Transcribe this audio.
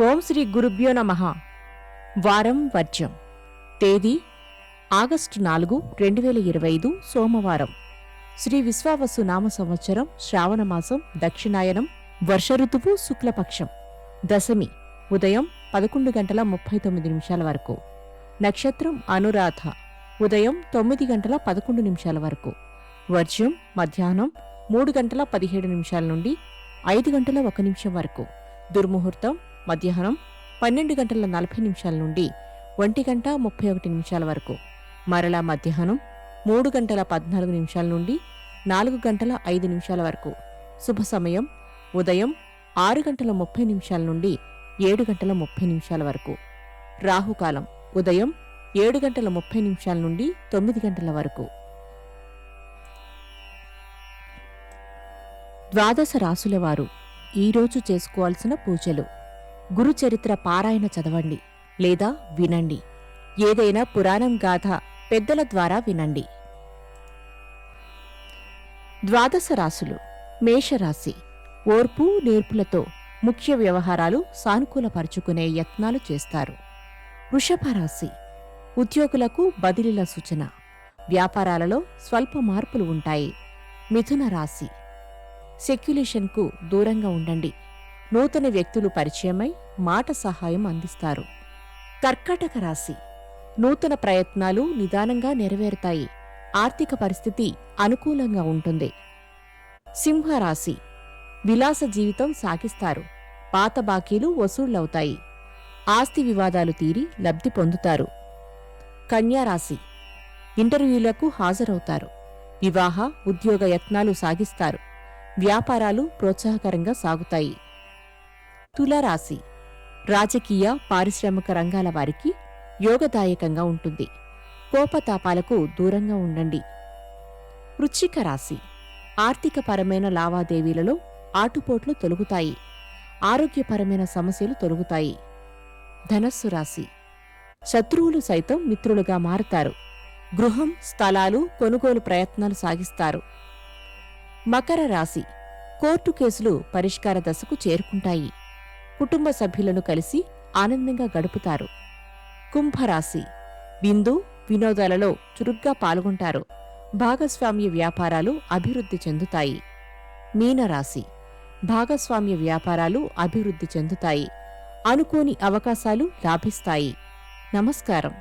ఓం శ్రీ గురుభ్యో నమ. వారం వర్జం తేదీ ఆగస్టు నాలుగు రెండు వేల ఇరవై ఐదు సోమవారం. శ్రీ విశ్వావసు నామ సంవత్సరం శ్రావణమాసం దక్షిణాయనం వర్ష ఋతువు శుక్లపక్షం. దశమి ఉదయం పదకొండు గంటల ముప్పై తొమ్మిది నిమిషాల వరకు. నక్షత్రం అనురాధ ఉదయం తొమ్మిది గంటల పదకొండు నిమిషాల వరకు. వర్జ్యం మధ్యాహ్నం మూడు గంటల పదిహేడు నిమిషాల నుండి ఐదు గంటల ఒక నిమిషం వరకు. దుర్ముహూర్తం మధ్యాహ్నం పన్నెండు గంటల నలభై నిమిషాల నుండి ఒంటి గంట ముప్పై ఒకటి నిమిషాల వరకు. మరలా మధ్యాహ్నం మూడు గంటల పద్నాలుగు నిమిషాల నుండి నాలుగు గంటల ఐదు నిమిషాల వరకు. శుభ సమయం ఉదయం ఆరు గంటల ముప్పై నిమిషాల నుండి ఏడు గంటల ముప్పై నిమిషాల వరకు. రాహుకాలం ఉదయం ఏడు గంటల ముప్పై నిమిషాల నుండి తొమ్మిది గంటల వరకు. ద్వాదశ రాసులవారు ఈరోజు చేసుకోవాల్సిన పూజలు. గురుచరిత్ర పారాయణ చదవండి లేదా వినండి. ఏదైనా పురాణం గాథ పెద్దల ద్వారా వినండి. ద్వాదశ రాశులు. మేషరాశి. ఓర్పు నేర్పులతో ముఖ్య వ్యవహారాలు సానుకూలపరుచుకునే యత్నాలు చేస్తారు. వృషభ రాశి. ఉద్యోగులకు బదిలీల సూచన. వ్యాపారాలలో స్వల్ప మార్పులు ఉంటాయి. మిథున రాశి. సెక్యులేషన్కు దూరంగా ఉండండి. నూతన వ్యక్తులు పరిచయమై మాట సహాయం అందిస్తారు. కర్కాటక రాశి. నూతన ప్రయత్నాలు నిదానంగా నెరవేరుతాయి. ఆర్థిక పరిస్థితి అనుకూలంగా ఉంటుంది. సింహరాశి. విలాస జీవితం సాగిస్తారు. పాత బాకీలు వసూళ్ళవుతాయి. ఆస్తి వివాదాలు తీరి లబ్ధి పొందుతారు. కన్యారాశి. ఇంటర్వ్యూలకు హాజరవుతారు. వివాహ ఉద్యోగ యత్నాలు సాగిస్తారు. వ్యాపారాలు ప్రోత్సాహకరంగా సాగుతాయి. తులారాశి. రాజకీయ పారిశ్రామిక రంగాల వారికి యోగదాయకంగా ఉంటుంది. కోపతాపాలకు దూరంగా ఉండండి. వృచ్చిక రాశి. ఆర్థికపరమైన లావాదేవీలలో ఆటుపోట్లు తొలగుతాయి. ఆరోగ్యపరమైన సమస్యలు తొలగుతాయి. ధనస్సు రాశి. శత్రువులు సైతం మిత్రులుగా మారుతారు. గృహం స్థలాలు కొనుగోలు ప్రయత్నాలు సాగిస్తారు. మకర రాశి. కోర్టు కేసులు పరిష్కార దశకు చేరుకుంటాయి. కుటుంబ సభ్యులను కలిసి ఆనందంగా గడుపుతారు. కుంభరాశి. విందు వినోదాలలో చురుగ్గా పాల్గొంటారు. భాగస్వామ్య వ్యాపారాలు అభివృద్ధి చెందుతాయి. మీనరాశి. భాగస్వామ్య వ్యాపారాలు అభివృద్ధి చెందుతాయి. అనుకోని అవకాశాలు లాభిస్తాయి. నమస్కారం.